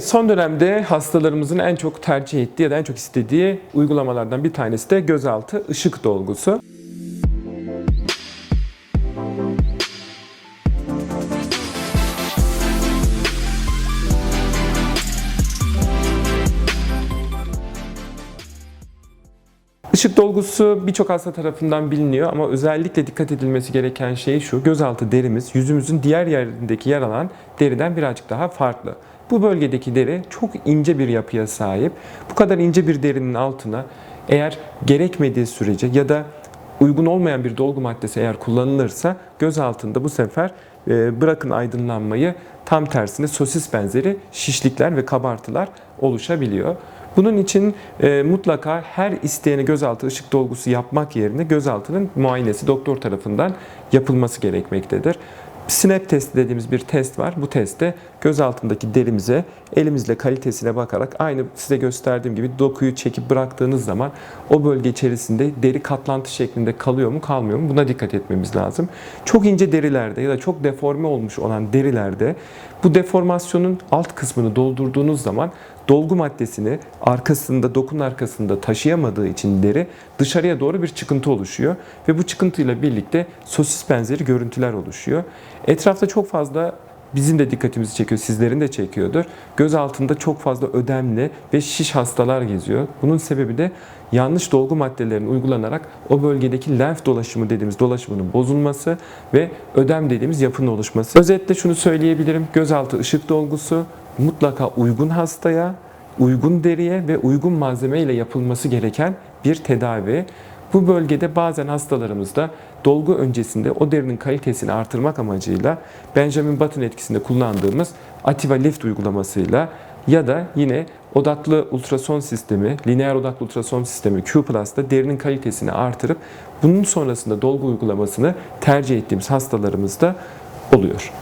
Son dönemde hastalarımızın en çok tercih ettiği ya da en çok istediği uygulamalardan bir tanesi de gözaltı ışık dolgusu. Işık dolgusu birçok hasta tarafından biliniyor ama özellikle dikkat edilmesi gereken şey şu. Gözaltı derimiz yüzümüzün diğer yerindeki yer alan deriden birazcık daha farklı. Bu bölgedeki deri çok ince bir yapıya sahip. Bu kadar ince bir derinin altına eğer gerekmediği sürece ya da uygun olmayan bir dolgu maddesi eğer kullanılırsa göz altında bu sefer e, bırakın aydınlanmayı tam tersine sosis benzeri şişlikler ve kabartılar oluşabiliyor. Bunun için e, mutlaka her isteyene gözaltı ışık dolgusu yapmak yerine gözaltının muayenesi doktor tarafından yapılması gerekmektedir. Snap testi dediğimiz bir test var. Bu testte göz altındaki derimize elimizle kalitesine bakarak aynı size gösterdiğim gibi dokuyu çekip bıraktığınız zaman o bölge içerisinde deri katlantı şeklinde kalıyor mu kalmıyor mu buna dikkat etmemiz lazım. Çok ince derilerde ya da çok deforme olmuş olan derilerde bu deformasyonun alt kısmını doldurduğunuz zaman dolgu maddesini arkasında, dokun arkasında taşıyamadığı için deri dışarıya doğru bir çıkıntı oluşuyor. Ve bu çıkıntıyla birlikte sosis benzeri görüntüler oluşuyor. Etrafta çok fazla bizim de dikkatimizi çekiyor, sizlerin de çekiyordur. Göz altında çok fazla ödemli ve şiş hastalar geziyor. Bunun sebebi de yanlış dolgu maddelerinin uygulanarak o bölgedeki lenf dolaşımı dediğimiz dolaşımının bozulması ve ödem dediğimiz yapının oluşması. Özetle şunu söyleyebilirim. Gözaltı ışık dolgusu mutlaka uygun hastaya, uygun deriye ve uygun malzeme ile yapılması gereken bir tedavi. Bu bölgede bazen hastalarımızda dolgu öncesinde o derinin kalitesini artırmak amacıyla Benjamin Button etkisinde kullandığımız Ativa Lift uygulamasıyla ya da yine odaklı ultrason sistemi, lineer odaklı ultrason sistemi Q Plus'ta derinin kalitesini artırıp bunun sonrasında dolgu uygulamasını tercih ettiğimiz hastalarımızda oluyor.